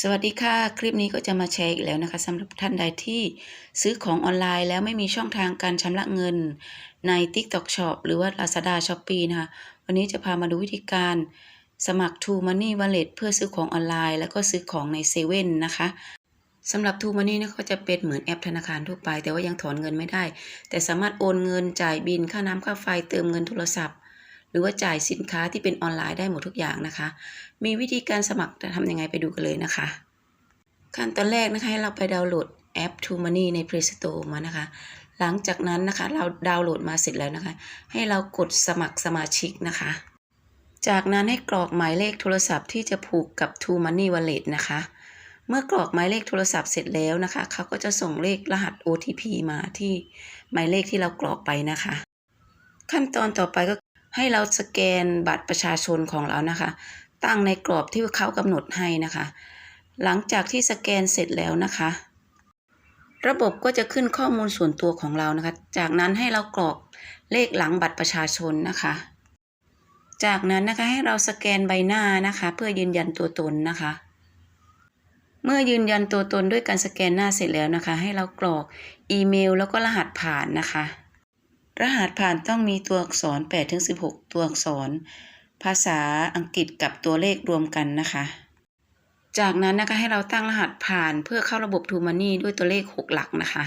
สวัสดีค่ะ คลิปนี้ก็จะมาแชร์อีกแล้วนะคะสำหรับท่านใดที่ซื้อของออนไลน์แล้วไม่มีช่องทางการชำระเงินใน TikTok Shop หรือว่า Lazada Shopee นะคะ วันนี้จะพามาดูวิธีการสมัคร True Money Wallet เพื่อซื้อของออนไลน์ แล้วก็ซื้อของในเซเว่นนะคะสำหรับ True Money นี่ยก็จะเป็นเหมือนแอปธนาคารทั่วไป แต่ว่ายังถอนเงินไม่ได้ แต่สามารถโอนเงินจ่ายบินค่าน้ำค่าไฟเติมเงินโทรศัพท์ หรือว่าจ่ายสินค้าที่เป็นออนไลน์ได้หมดทุกอย่างนะคะ มีวิธีการสมัครจะทำยังไงไปดูกันเลยนะคะ ขั้นตอนแรกนะคะให้เราไปดาวน์โหลดแอป True Money ใน Play Store มานะคะ หลังจากนั้นนะคะเราดาวน์โหลดมาเสร็จแล้วนะคะ ให้เรากดสมัครสมาชิกนะคะ จากนั้นให้กรอกหมายเลขโทรศัพท์ที่จะผูกกับ True Money Wallet นะคะเมื่อกรอกหมายเลขโทรศัพท์เสร็จแล้วนะคะเขาก็จะส่งเลขรหัส OTP มาที่หมายเลขที่เรากรอกไปนะคะ ขั้นตอนต่อไปก็ ให้เราสแกนบัตรประชาชนของเรานะคะ ตั้งในกรอบที่เขากำหนดให้นะคะ หลังจากที่สแกนเสร็จแล้วนะคะ ระบบก็จะขึ้นข้อมูลส่วนตัวของเรานะคะ จากนั้นให้เรากรอกเลขหลังบัตรประชาชนนะคะ จากนั้นนะคะให้เราสแกนใบหน้านะคะ เพื่อยืนยันตัวตนนะคะ เมื่อยืนยันตัวตนด้วยการสแกนหน้าเสร็จแล้วนะคะ ให้เรากรอกอีเมล แล้วก็รหัสผ่านนะคะ รหัสผ่านต้องมีตัวอักษร8-16 ตัวอักษร ภาษาอังกฤษกับตัวเลขรวมกันนะคะ จากนั้นนะคะให้เราตั้งรหัสผ่านเพื่อเข้าระบบ True Money ด้วยตัวเลข 6 หลักนะคะ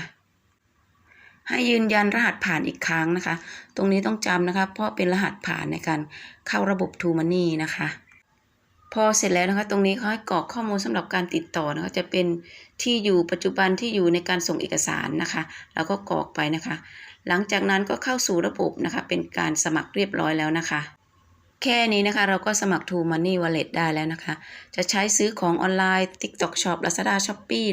ให้ยืนยันรหัสผ่านอีกครั้งนะคะ ตรงนี้ต้องจำนะคะ เพราะเป็นรหัสผ่านในการเข้าระบบ True Money นะคะ พอเสร็จแล้วนะคะตรงนี้เขาให้กรอกข้อมูลสำหรับการติดต่อนะคะจะเป็นที่อยู่ปัจจุบันที่อยู่ในการส่งเอกสารนะคะแล้วก็กรอกไปนะคะ หลังจากนั้นก็เข้าสู่ระบบนะคะ เป็นการสมัครเรียบร้อยแล้วนะคะ แค่นี้นะคะเราก็สมัคร True Money Wallet ได้แล้วนะคะ จะใช้ซื้อของออนไลน์ TikTok Shop Lazada Shopee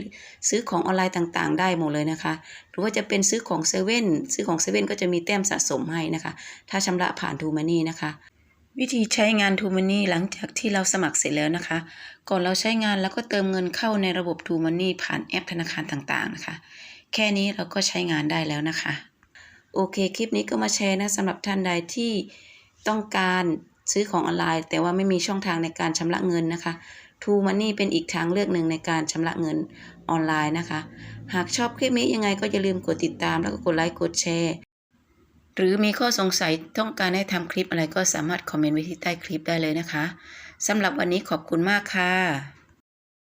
ซื้อของออนไลน์ต่างๆ ได้หมดเลยนะคะ หรือว่าจะเป็นซื้อของเซเว่นซื้อของเซเว่นก็จะมีแต้มสะสมให้นะคะ ถ้าชำระผ่าน True Money นะคะ วิธีใช้งาน True Money หลังจากที่เราสมัครเสร็จแล้วนะคะ ก่อนเราใช้งานแล้วก็เติมเงินเข้าในระบบ True Money ผ่านแอปธนาคารต่างๆนะคะ แค่นี้เราก็ใช้งานได้แล้วนะคะ โอเค คลิปนี้ก็มาแชร์นะสำหรับท่านใดที่ต้องการซื้อของออนไลน์ แต่ว่าไม่มีช่องทางในการชำระเงินนะคะ True Money เป็นอีกทางเลือกหนึ่งในการชำระเงินออนไลน์นะคะ หากชอบคลิปนี้ยังไงก็อย่าลืมกดติดตามแล้วก็กดไลค์กดแชร์ หรือมีข้อสงสัยต้องการให้ทำคลิปอะไรก็สามารถคอมเมนต์ไว้ที่ใต้คลิปได้เลยนะคะสำหรับวันนี้ขอบคุณมากค่ะ